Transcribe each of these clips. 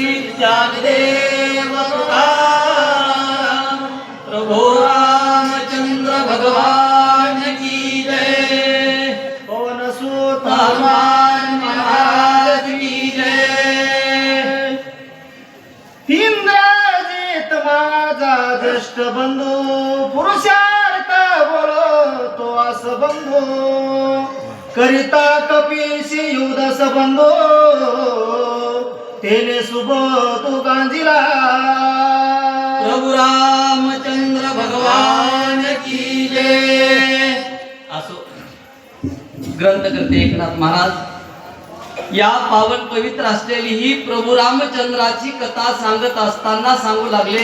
श्री ज्ञानदेव तुकाराम प्रभो रामचंद्र भगवान की जय। पवन सुत हनुमान महाराज की जय। इंद्रजित माझा ज्येष्ठ बंधू पुरुषार्थ बोलतो अस बंधू। करिता कपीशी युदस बंधू। तेले शुभ तू गांजिला. प्रभु रामचंद्र भगवान की जय. असो. ग्रंथकर्ते एकनाथ महाराज या पावन पवित्र असलेली ही प्रभू रामचंद्राची कथा सांगत असताना सांगू लागले.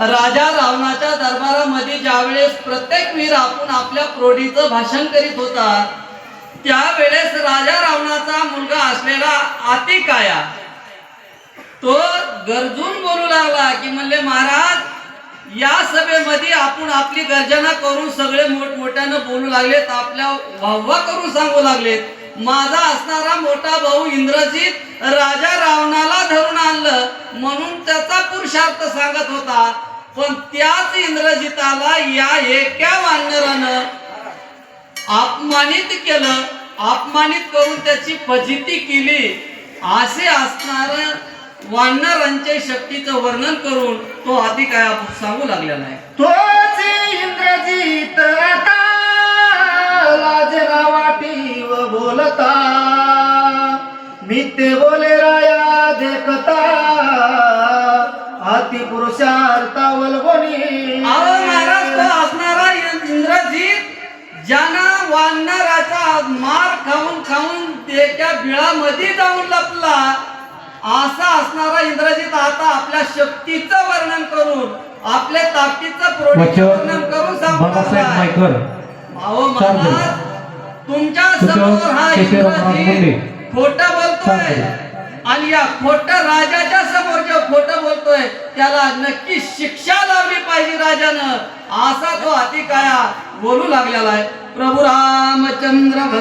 राजा रावणाच्या दरबारामध्ये ज्यावेळेस प्रत्येक वीर आपण आपल्या प्रोढीचं भाषण करीत होता त्यावेळेस राजा रावणाचा मुलगा असलेला आतिकाया तो गरजून बोलू लागला की म्हणले महाराज या सभेमध्ये आपण आपली गर्जना करून सगळे मोठमोठ्यानं बोलू लागलेत आपल्या वाहवा करून सांगू लागलेत. माझा असणारा मोठा भाऊ इंद्रजित राजा रावणाला धरून आणलं म्हणून त्याचा पुरुषार्थ सांगत होता. पण त्याच इंद्रजिताला या एका वानरानं अपमानित केलं अपमानित करून त्याची फजिती केली. असे असणार वानरांच्या शक्तीचं वर्णन करून तो आधी काय सांगू लागलेला आहे तोच इंद्रजित आता वाटी व बोलता. मी ते बोले राया देखता अति पुरुषार्थावल बोनी अहो महाराज तो असणारा इंद्रजित ज्यानं वानराचा मार खाऊन खाऊन त्याच्या बिळामध्ये जाऊन लपला असा असणारा इंद्रजित आता आपल्या शक्तीचं वर्णन करून आपल्या ताकदीचं प्रोडक्ट वर्णन करून सांगू बाबासाहेब लागलाय. मायकर अहो महाराज तुमच्यासमोर हा इंद्रजित खोटं बोलतोय. आणि या खोट राजाच्या समोर जो खोटं बोलतोय त्याला नक्की शिक्षा लावली पाहिजे राजानं. असा तो अतिकाया बोलू लागलेला आहे. प्रभू रामचंद्र